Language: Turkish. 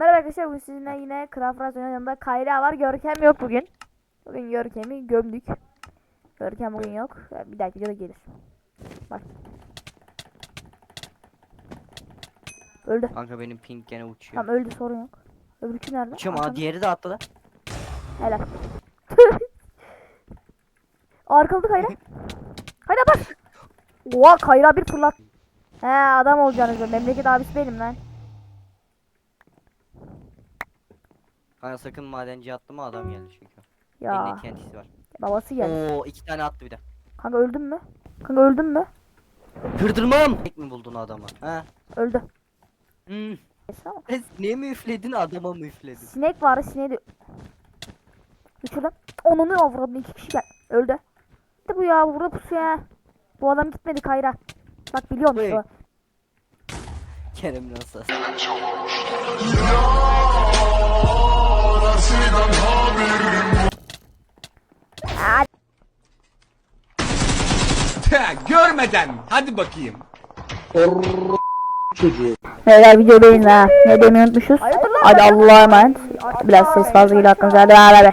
Merhaba arkadaşlar bugün sizinle yine Craft Rise yanında Kayra var. Görkem yok bugün. Bugün Görkem'i gömdük. Görkem bugün yok. Bir dahaki videoda gelir. Bak. Öldü. Kanka benim ping gene uçuyor. Tamam öldü sorun yok. Öbürkü nerede? Arkada. aa diğeri de atladı. Helal. Arkalıdı Kayra. Hadi bas. Oha Kayra bir fırlat. He adam olacaksınız. Memleket abisi benim lan. Kanka sakın madenci atlama adam geldi çünkü. Ya Elinde TNT'si var. babası geldi. Oo iki tane attı bir de. Kanka öldün mü? Kanka öldün mü? Kırdırmam. Tek mi buldun adama? Ha? Öldü. Hmm. Neyse ama. Es niye mi üfledin adama mı üfledin? Sinek var sineği de... Düşürdüm. Onun avradını iki kişi gel. Öldü. Ne bu ya burada pusu ya. Bu adam gitmedi Kayra. Bak biliyorum Hey. şu. Kerem nasıl? Görmeden hadi bakayım. Beyler video beğenin ha. Ne demeyi unutmuşuz. Hadi Allah'a emanet. Biraz ses fazla geliyor aklınıza. Hadi beraber.